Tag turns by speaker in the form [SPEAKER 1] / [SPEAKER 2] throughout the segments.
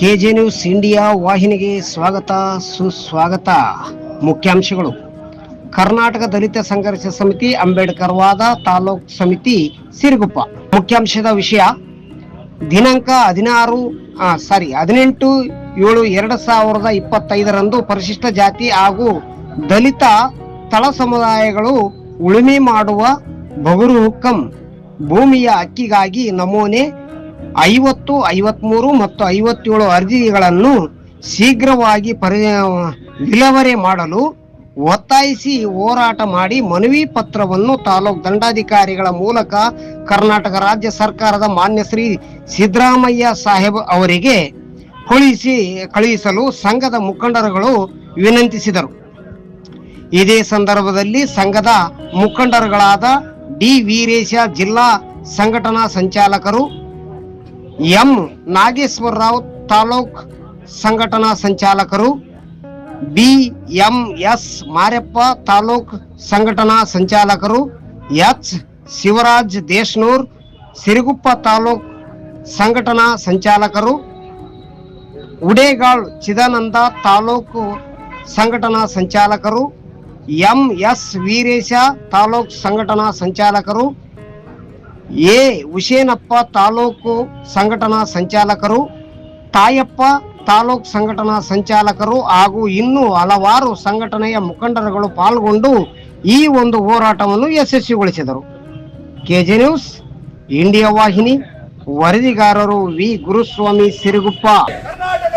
[SPEAKER 1] K J news India ವಾಹಿನಿಗೆ ಸ್ವಾಗತ ಸುಸ್ವಾಗತ ಮುಖ್ಯಾಂಶಗಳು ಕರ್ನಾಟಕ ದಲಿತ ಸಂಘರ್ಷ ಸಮಿತಿ ಅಂಬೇಡ್ಕರ್ ವಾದ ತಾಲೂಕ್ ಸಮಿತಿ ಸಿರುಗುಪ್ಪ ಮುಖ್ಯಾಂಶದ ವಿಷಯ ದಿನಾಂಕ ಹದಿನಾರು ಸಾರಿ ಹದಿನೆಂಟು ಏಳು ಎರಡು ಸಾವಿರದ ಇಪ್ಪತ್ತೈದರಂದು ಪರಿಶಿಷ್ಟ ಜಾತಿ ಹಾಗೂ ದಲಿತ ತಳ ಸಮುದಾಯಗಳು ಉಳುಮೆ ಮಾಡುವ ಬಗುರು ಹುಕ್ಕಂ ಭೂಮಿಯ ಅಕ್ಕಿಗಾಗಿ ನಮೂನೆ ಐವತ್ತು ಐವತ್ಮೂರು ಮತ್ತು ಐವತ್ತೇಳು ಅರ್ಜಿಗಳನ್ನು ಶೀಘ್ರವಾಗಿ ಪರಿ ವಿಲವರೆ ಮಾಡಲು ಒತ್ತಾಯಿಸಿ ಹೋರಾಟ ಮಾಡಿ ಮನವಿ ಪತ್ರವನ್ನು ತಾಲೂಕು ದಂಡಾಧಿಕಾರಿಗಳ ಮೂಲಕ ಕರ್ನಾಟಕ ರಾಜ್ಯ ಸರ್ಕಾರದ ಮಾನ್ಯ ಶ್ರೀ ಸಿದ್ದರಾಮಯ್ಯ ಸಾಹೇಬ್ ಅವರಿಗೆ ಕಳುಹಿಸಿ ಕಳುಹಿಸಲು ಸಂಘದ ಮುಖಂಡರುಗಳು ವಿನಂತಿಸಿದರು ಇದೇ ಸಂದರ್ಭದಲ್ಲಿ ಸಂಘದ ಮುಖಂಡರುಗಳಾದ ಡಿ ವೀರೇಶ ಜಿಲ್ಲಾ ಸಂಘಟನಾ ಸಂಚಾಲಕರು ಎಂ ನಾಗೇಶ್ವರರಾವ್ ತಾಲೂಕ್ ಸಂಘಟನಾ ಸಂಚಾಲಕರು B M S Maryappa taluk ಸಂಘಟನಾ ಸಂಚಾಲಕರು ಎಚ್ ಶಿವರಾಜ್ ದೇಶನೂರ್ ಸಿರಿಗುಪ್ಪ ತಾಲೂಕ್ ಸಂಘಟನಾ ಸಂಚಾಲಕರು ಉಡೇಗಾಳ್ ಚಿದಾನಂದ ತಾಲೂಕು ಸಂಘಟನಾ ಸಂಚಾಲಕರು ಎಂ ಎಸ್ ವೀರೇಶ ತಾಲೂಕ್ ಸಂಘಟನಾ ಸಂಚಾಲಕರು ಎ ಹುಶೇನಪ್ಪ ತಾಲೂಕು ಸಂಘಟನಾ ಸಂಚಾಲಕರು ತಾಯಪ್ಪ ತಾಲೂಕ್ ಸಂಘಟನಾ ಸಂಚಾಲಕರು ಹಾಗೂ ಇನ್ನೂ ಹಲವಾರು ಸಂಘಟನೆಯ ಮುಖಂಡರುಗಳು ಪಾಲ್ಗೊಂಡು ಈ ಒಂದು ಹೋರಾಟವನ್ನು ಯಶಸ್ವಿಗೊಳಿಸಿದರು ಕೆಜೆ ನ್ಯೂಸ್ ಇಂಡಿಯಾ ವಾಹಿನಿ ವರದಿಗಾರರು ವಿ ಗುರುಸ್ವಾಮಿ ಸಿರುಗುಪ್ಪ ಕರ್ನಾಟಕ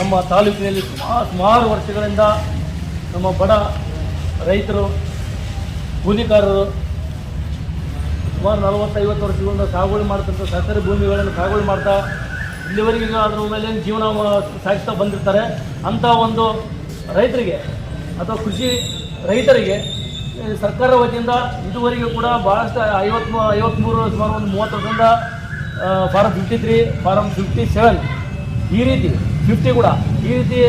[SPEAKER 2] ನಮ್ಮ ತಾಲೂಕಿನಲ್ಲಿ ಸುಮಾರು ಸುಮಾರು ವರ್ಷಗಳಿಂದ ನಮ್ಮ ಬಡ ರೈತರು ಕೂಲಿಕಾರರು ಸುಮಾರು ನಲವತ್ತೈವತ್ತು ವರ್ಷಗಳಿಂದ ಸಾಗುವಳಿ ಮಾಡ್ತಂಥ ಸರ್ಕಾರಿ ಭೂಮಿಗಳನ್ನು ಸಾಗುವಳಿ ಮಾಡ್ತಾ ಇಲ್ಲಿವರೆಗೆ ಅದರ ಮೇಲೆ ಜೀವನ ಸಾಗಿಸ್ತಾ ಬಂದಿರ್ತಾರೆ ಅಂಥ ಒಂದು ರೈತರಿಗೆ ಅಥವಾ ಕೃಷಿ ರೈತರಿಗೆ ಸರ್ಕಾರ ವತಿಯಿಂದ ಇದುವರೆಗೂ ಕೂಡ ಭಾಳಷ್ಟು ಐವತ್ತು ಐವತ್ತ್ಮೂರು ಸುಮಾರು ಒಂದು ಮೂವತ್ತರಿಂದ form fifty three form fifty seven ಈ ರೀತಿ ಫಿಫ್ಟಿ ಕೂಡ ಈ ರೀತಿ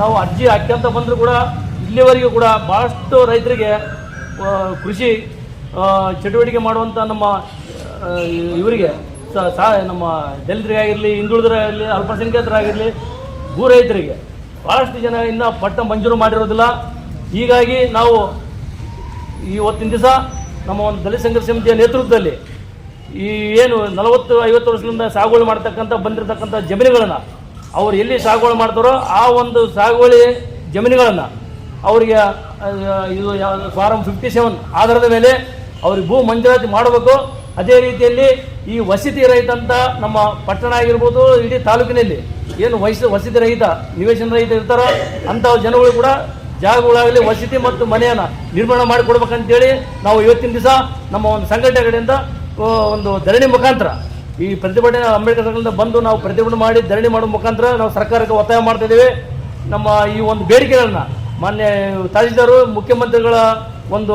[SPEAKER 2] ನಾವು ಅರ್ಜಿ ಹಾಕ್ಯಂತ ಬಂದರೂ ಕೂಡ ಇಲ್ಲಿವರೆಗೂ ಕೂಡ ಭಾಳಷ್ಟು ರೈತರಿಗೆ ಕೃಷಿ ಚಟುವಟಿಕೆ ಮಾಡುವಂಥ ನಮ್ಮ ಇವರಿಗೆ ಸಹ ನಮ್ಮ ದಲಿತರಿಗಾಗಿರಲಿ ಹಿಂದುಳಿದ್ರಾಗಿರಲಿ ಅಲ್ಪಸಂಖ್ಯಾತರಾಗಿರಲಿ ಭೂ ರೈತರಿಗೆ ಭಾಳಷ್ಟು ಜನ ಇನ್ನೂ ಪಟ್ಟ ಮಂಜೂರು ಮಾಡಿರೋದಿಲ್ಲ ಹೀಗಾಗಿ ನಾವು ಇವತ್ತಿನ ದಿವಸ ನಮ್ಮ ಒಂದು ದಲಿತ ಸಂಘರ್ಷ ಸಮಿತಿಯ ನೇತೃತ್ವದಲ್ಲಿ ಈ ಏನು ನಲವತ್ತು ಐವತ್ತು ವರ್ಷದಿಂದ ಸಾಗುವಳಿ ಮಾಡ್ತಕ್ಕಂಥ ಬಂದಿರತಕ್ಕಂಥ ಜಮೀನುಗಳನ್ನು ಅವ್ರು ಎಲ್ಲಿ ಸಾಗುವಳಿ ಮಾಡ್ತಾರೋ ಆ ಒಂದು ಸಾಗುವಳಿ ಜಮೀನುಗಳನ್ನು ಅವರಿಗೆ ಇದು ಫಾರಂ ಫಿಫ್ಟಿ ಸೆವೆನ್ ಆಧಾರದ ಮೇಲೆ ಅವ್ರಿಗೆ ಭೂ ಮಂಜೂರಾತಿ ಮಾಡಬೇಕು ಅದೇ ರೀತಿಯಲ್ಲಿ ಈ ವಸತಿ ರಹಿತ ಅಂತ ನಮ್ಮ ಪಟ್ಟಣ ಆಗಿರ್ಬೋದು ಇಡೀ ತಾಲೂಕಿನಲ್ಲಿ ಏನು ವಯಸ್ ವಸತಿ ರಹಿತ ನಿವೇಶನ ರಹಿತ ಇರ್ತಾರೋ ಅಂಥ ಜನಗಳು ಕೂಡ ಜಾಗಗಳಾಗಲಿ ವಸತಿ ಮತ್ತು ಮನೆಯನ್ನು ನಿರ್ಮಾಣ ಮಾಡಿಕೊಡ್ಬೇಕಂತೇಳಿ ನಾವು ಇವತ್ತಿನ ದಿವಸ ನಮ್ಮ ಒಂದು ಸಂಘಟನೆ ಕಡೆಯಿಂದ ಒಂದು ಧರಣಿ ಮುಖಾಂತರ ಈ ಪ್ರತಿಭಟನೆ ಅಂಬೇಡ್ಕರ್ ಬಂದು ನಾವು ಪ್ರತಿಭಟನೆ ಮಾಡಿ ಧರಣಿ ಮಾಡುವ ಮುಖಾಂತರ ನಾವು ಸರ್ಕಾರಕ್ಕೆ ಒತ್ತಾಯ ಮಾಡ್ತಿದ್ದೇವೆ ನಮ್ಮ ಈ ಒಂದು ಬೇಡಿಕೆಗಳನ್ನು ಮಾನ್ಯ ತಹಸೀಲ್ದಾರ್ ಮುಖ್ಯಮಂತ್ರಿಗಳ ಒಂದು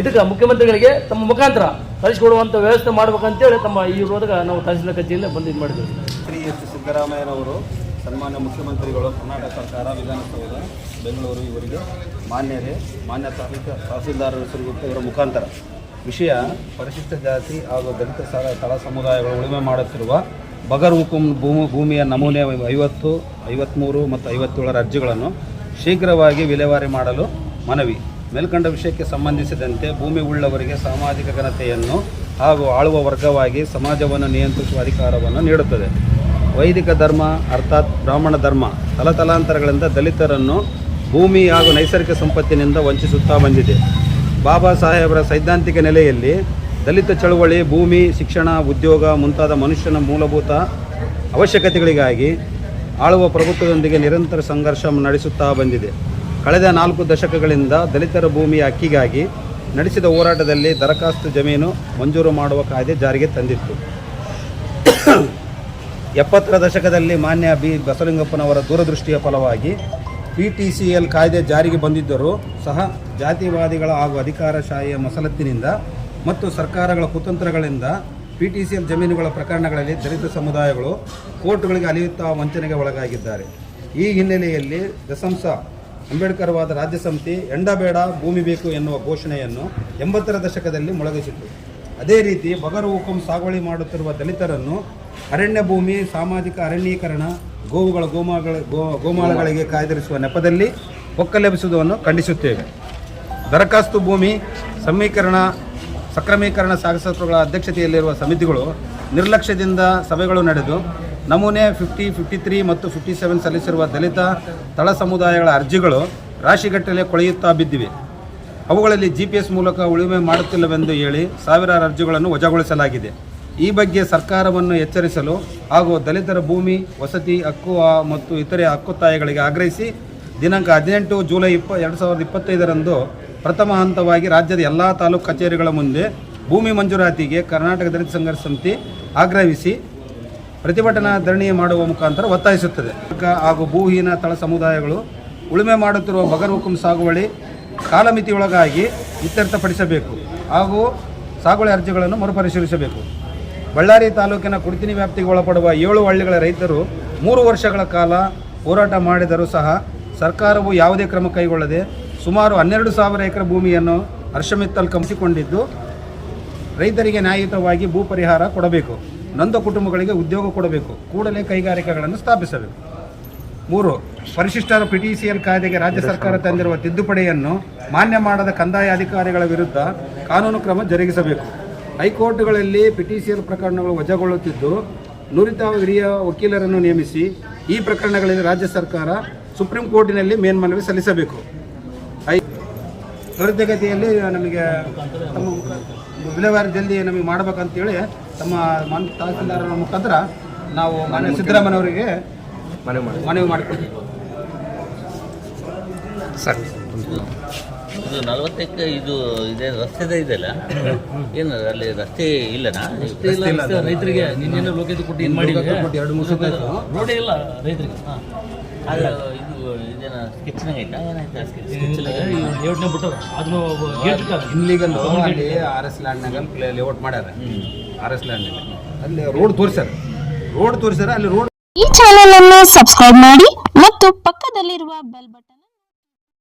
[SPEAKER 2] ಇದಕ್ಕೆ ಮುಖ್ಯಮಂತ್ರಿಗಳಿಗೆ ತಮ್ಮ ಮುಖಾಂತರ ಕಳಿಸಿಕೊಡುವಂಥ ವ್ಯವಸ್ಥೆ ಮಾಡ್ಬೇಕಂತೇಳಿ ತಮ್ಮ ಈ ವಿರೋಧಕ್ಕೆ ನಾವು ತಹಸೀಲ್ದಾರ್ ಕಚೇರಿಯಿಂದ ಬಂದು ಇದು ಮಾಡಿದ್ದೇವೆ
[SPEAKER 3] ಶ್ರೀ ಎಸ್ ಸಿದ್ದರಾಮಯ್ಯನವರು ಸನ್ಮಾನ್ಯ ಮುಖ್ಯಮಂತ್ರಿಗಳು ಕರ್ನಾಟಕ ಸರ್ಕಾರ ವಿಧಾನಸೌಧ ಬೆಂಗಳೂರು ಇವರಿಗೆ ಮಾನ್ಯರೇ ಮಾನ್ಯ ತಹಸೀಲ್ದಾರ್ ಇವರ ಮುಖಾಂತರ ವಿಷಯ ಪರಿಶಿಷ್ಟ ಜಾತಿ ಹಾಗೂ ದಲಿತ ಸಾಲ ತಳ ಸಮುದಾಯಗಳು ಉಳುಮೆ ಮಾಡುತ್ತಿರುವ ಬಗರ್ ಹುಕುಂ ಭೂಮಿ ಭೂಮಿಯ ನಮೂನೆ ಐವತ್ತು ಐವತ್ತ್ಮೂರು ಮತ್ತು ಐವತ್ತೇಳರ ಅರ್ಜಿಗಳನ್ನು ಶೀಘ್ರವಾಗಿ ವಿಲೇವಾರಿ ಮಾಡಲು ಮನವಿ ಮೇಲ್ಕಂಡ ವಿಷಯಕ್ಕೆ ಸಂಬಂಧಿಸಿದಂತೆ ಭೂಮಿ ಉಳ್ಳವರಿಗೆ ಸಾಮಾಜಿಕ ಘನತೆಯನ್ನು ಹಾಗೂ ಆಳುವ ವರ್ಗವಾಗಿ ಸಮಾಜವನ್ನು ನಿಯಂತ್ರಿಸುವ ಅಧಿಕಾರವನ್ನು ನೀಡುತ್ತದೆ ವೈದಿಕ ಧರ್ಮ ಅರ್ಥಾತ್ ಬ್ರಾಹ್ಮಣ ಧರ್ಮ ತಲತಲಾಂತರಗಳಿಂದ ದಲಿತರನ್ನು ಭೂಮಿ ಹಾಗೂ ನೈಸರ್ಗಿಕ ಸಂಪತ್ತಿನಿಂದ ವಂಚಿಸುತ್ತಾ ಬಂದಿದೆ ಬಾಬಾ ಸಾಹೇಬರ ಸೈದ್ಧಾಂತಿಕ ನೆಲೆಯಲ್ಲಿ ದಲಿತ ಚಳುವಳಿ ಭೂಮಿ ಶಿಕ್ಷಣ ಉದ್ಯೋಗ ಮುಂತಾದ ಮನುಷ್ಯನ ಮೂಲಭೂತ ಅವಶ್ಯಕತೆಗಳಿಗಾಗಿ ಆಳುವ ಪ್ರಭುತ್ವದೊಂದಿಗೆ ನಿರಂತರ ಸಂಘರ್ಷ ನಡೆಸುತ್ತಾ ಬಂದಿದೆ ಕಳೆದ ನಾಲ್ಕು ದಶಕಗಳಿಂದ ದಲಿತರ ಭೂಮಿಯ ಹಕ್ಕಿಗಾಗಿ ನಡೆಸಿದ ಹೋರಾಟದಲ್ಲಿ ದರಖಾಸ್ತು ಜಮೀನು ಮಂಜೂರು ಮಾಡುವ ಕಾಯ್ದೆ ಜಾರಿಗೆ ತಂದಿತ್ತು ಎಪ್ಪತ್ತರ ದಶಕದಲ್ಲಿ ಮಾನ್ಯ ಬಿ ಬಸಲಿಂಗಪ್ಪನವರ ದೂರದೃಷ್ಟಿಯ ಫಲವಾಗಿ ಪಿ ಟಿ ಸಿ ಎಲ್ ಕಾಯ್ದೆ ಜಾರಿಗೆ ಬಂದಿದ್ದರೂ ಸಹ ಜಾತಿವಾದಿಗಳ ಹಾಗೂ ಅಧಿಕಾರಶಾಹಿಯ ಮಸಲತ್ತಿನಿಂದ ಮತ್ತು ಸರ್ಕಾರಗಳ ಕುತಂತ್ರಗಳಿಂದ ಪಿ ಟಿ ಸಿ ಎಲ್ ಜಮೀನುಗಳ ಪ್ರಕರಣಗಳಲ್ಲಿ ದಲಿತ ಸಮುದಾಯಗಳು ಕೋರ್ಟ್ಗಳಿಗೆ ಅಲಿಯುತ್ತಾ ವಂಚನೆಗೆ ಒಳಗಾಗಿದ್ದಾರೆ ಈ ಹಿನ್ನೆಲೆಯಲ್ಲಿ ದಸಂಸ ಅಂಬೇಡ್ಕರ್ವಾದ ರಾಜ್ಯ ಸಮಿತಿ ಎಂಡಬೇಡ ಭೂಮಿ ಬೇಕು ಎನ್ನುವ ಘೋಷಣೆಯನ್ನು ಎಂಬತ್ತರ ದಶಕದಲ್ಲಿ ಮೊಳಗಿಸಿತು ಅದೇ ರೀತಿ ಬಗರ್ ಹುಕುಂ ಸಾಗುವಳಿ ಮಾಡುತ್ತಿರುವ ದಲಿತರನ್ನು ಅರಣ್ಯ ಭೂಮಿ ಸಾಮಾಜಿಕ ಅರಣ್ಯೀಕರಣ ಗೋವುಗಳ ಗೋಮಾಗಳ ಗೋ ಗೋಮಾಳಗಳಿಗೆ ಕಾಯ್ದಿರಿಸುವ ನೆಪದಲ್ಲಿ ಒಕ್ಕಲೆಭಿಸುವುದನ್ನು ಖಂಡಿಸುತ್ತೇವೆ ದರಖಾಸ್ತು ಭೂಮಿ ಸಮೀಕರಣ ಸಕ್ರಮೀಕರಣ ಸಾಗಸತ್ವಗಳ ಅಧ್ಯಕ್ಷತೆಯಲ್ಲಿರುವ ಸಮಿತಿಗಳು ನಿರ್ಲಕ್ಷ್ಯದಿಂದ ಸಭೆಗಳು ನಡೆದು ನಮೂನೆ ಫಿಫ್ಟಿ ಫಿಫ್ಟಿ ತ್ರೀ ಮತ್ತು ಫಿಫ್ಟಿ ಸೆವೆನ್ ಸಲ್ಲಿಸಿರುವ ದಲಿತ ತಳ ಸಮುದಾಯಗಳ ಅರ್ಜಿಗಳು ರಾಶಿಗಟ್ಟಲೆ ಕೊಳೆಯುತ್ತಾ ಬಿದ್ದಿವೆ ಅವುಗಳಲ್ಲಿ ಜಿ ಪಿ ಎಸ್ ಮೂಲಕ ಉಳುಮೆ ಮಾಡುತ್ತಿಲ್ಲವೆಂದು ಹೇಳಿ ಸಾವಿರಾರು ಅರ್ಜಿಗಳನ್ನು ವಜಾಗೊಳಿಸಲಾಗಿದೆ ಈ ಬಗ್ಗೆ ಸರ್ಕಾರವನ್ನು ಎಚ್ಚರಿಸಲು ಹಾಗೂ ದಲಿತರ ಭೂಮಿ ವಸತಿ ಹಕ್ಕು ಮತ್ತು ಇತರೆ ತಾಯಿಗಳಿಗೆ ಆಗ್ರಹಿಸಿ ದಿನಾಂಕ ಹದಿನೆಂಟು ಜುಲೈ ಇಪ್ಪ ಎರಡು ಸಾವಿರದ ಇಪ್ಪತ್ತೈದರಂದು ಪ್ರಥಮ ಹಂತವಾಗಿ ರಾಜ್ಯದ ಎಲ್ಲ ತಾಲೂಕು ಕಚೇರಿಗಳ ಮುಂದೆ ಭೂಮಿ ಮಂಜೂರಾತಿಗೆ ಕರ್ನಾಟಕ ದಲಿತ ಸಂಘರ್ಷ ಸಮಿತಿ ಆಗ್ರಹಿಸಿ ಪ್ರತಿಭಟನಾ ಧರಣಿ ಮಾಡುವ ಮುಖಾಂತರ ಒತ್ತಾಯಿಸುತ್ತದೆ ಹಾಗೂ ಭೂಹೀನ ತಳ ಸಮುದಾಯಗಳು ಉಳುಮೆ ಮಾಡುತ್ತಿರುವ ಬಗರ್ ಹುಕುಂ ಸಾಗುವಳಿ ಕಾಲಮಿತಿಯೊಳಗಾಗಿ ಇತ್ಯರ್ಥಪಡಿಸಬೇಕು ಹಾಗೂ ಸಾಗುವಳಿ ಅರ್ಜಿಗಳನ್ನು ಮರುಪರಿಶೀಲಿಸಬೇಕು ಬಳ್ಳಾರಿ ತಾಲೂಕಿನ ಕುಡಿತಿನಿ ವ್ಯಾಪ್ತಿಗೆ ಒಳಪಡುವ ಏಳು ಹಳ್ಳಿಗಳ ರೈತರು ಮೂರು ವರ್ಷಗಳ ಕಾಲ ಹೋರಾಟ ಮಾಡಿದರೂ ಸಹ ಸರ್ಕಾರವು ಯಾವುದೇ ಕ್ರಮ ಕೈಗೊಳ್ಳದೆ ಸುಮಾರು ಹನ್ನೆರಡು ಸಾವಿರ ಎಕರೆ ಭೂಮಿಯನ್ನು ಹರ್ಷಮಿತ್ತಲ್ ಕಂಪಿಸಿಕೊಂಡಿದ್ದು ರೈತರಿಗೆ ನ್ಯಾಯಯುತವಾಗಿ ಭೂ ಪರಿಹಾರ ಕೊಡಬೇಕು ನೊಂದ ಕುಟುಂಬಗಳಿಗೆ ಉದ್ಯೋಗ ಕೊಡಬೇಕು ಕೂಡಲೇ ಕೈಗಾರಿಕೆಗಳನ್ನು ಸ್ಥಾಪಿಸಬೇಕು ಮೂರು ಪರಿಶಿಷ್ಟರ ಪಿಟಿಸಿಎಲ್ ಕಾಯ್ದೆಗೆ ರಾಜ್ಯ ಸರ್ಕಾರ ತಂದಿರುವ ತಿದ್ದುಪಡಿಯನ್ನು ಮಾನ್ಯ ಮಾಡದ ಕಂದಾಯ ಅಧಿಕಾರಿಗಳ ವಿರುದ್ಧ ಕಾನೂನು ಕ್ರಮ ಜರುಗಿಸಬೇಕು ಹೈಕೋರ್ಟ್ಗಳಲ್ಲಿ ಪಿಟಿಸಿಎಲ್ ಪ್ರಕರಣಗಳು ವಜಾಗೊಳ್ಳುತ್ತಿದ್ದು ನುರಿತ ಹಿರಿಯ ವಕೀಲರನ್ನು ನೇಮಿಸಿ ಈ ಪ್ರಕರಣಗಳಲ್ಲಿ ರಾಜ್ಯ ಸರ್ಕಾರ ಸುಪ್ರೀಂ ಕೋರ್ಟಿನಲ್ಲಿ ಮೇಲ್ಮನವಿ ಸಲ್ಲಿಸಬೇಕು ಹೈ ತ್ವರಿತಗತಿಯಲ್ಲಿ ನಮಗೆ ತಮ್ಮ ವಿಲೇವಾರಿ ಜಲ್ದಿ ನಮಗೆ ಮಾಡಬೇಕಂತೇಳಿ ತಮ್ಮ ಮನ್ ತಹಸೀಲ್ದಾರರ ಮುಖಾಂತರ ನಾವು ಸಿದ್ದರಾಮಯ್ಯ ಅವರಿಗೆ
[SPEAKER 4] ಮನವಿ ಮಾಡಿ ಮನವಿ ಮಾಡಿಕೊಡ್ತೀವಿ ಸರಿ
[SPEAKER 5] ಇದು ನಲವತ್ತಕ್ಕೆ ಇದು ಇದೆ ರಸ್ತೆದ ಇದೆಲ್ಲ ಏನು ಅಲ್ಲಿ ರಸ್ತೆ ಇಲ್ಲನಾ
[SPEAKER 6] ರೈತರಿಗೆ ನಿನ್ನೆ ಲೋಕೇಶ್ ಕೊಟ್ಟು ಏನು ಮಾಡಿ ಎರಡು ಮೂರು ರೋಡೇ ಇಲ್ಲ ರೈತರಿಗೆ
[SPEAKER 5] ಇದು ಇದೇನ ಸ್ಕೆಚ್ನಾಗ ಐತಾ ಏನಾಯ್ತಾ
[SPEAKER 6] ಬಿಟ್ಟು ಬಿಟ್ಟದ ಅದನ್ನು
[SPEAKER 7] ಇನ್ಲೀಗಲ್ ಅಲ್ಲಿ ಆರ್ ಎಸ್ ಲ್ಯಾಂಡ್ನಾಗ ಲೇಔಟ್ ಮಾಡ್ಯಾರ ಆರ್ ಎಸ್ ಲ್ಯಾಂಡ್ ಅಲ್ಲಿ ರೋಡ್ ತೋರಿಸ್ಯಾರ ರೋಡ್ ತೋರಿಸ್ಯಾರ ಅಲ್ಲಿ ರೋಡ್ ಈ ಚಾನೆಲ್ ಅನ್ನು ಸಬ್ಸ್ಕ್ರೈಬ್ ಮಾಡಿ ಮತ್ತು ಪಕ್ಕದಲ್ಲಿರುವ ಬೆಲ್ ಬಟನ್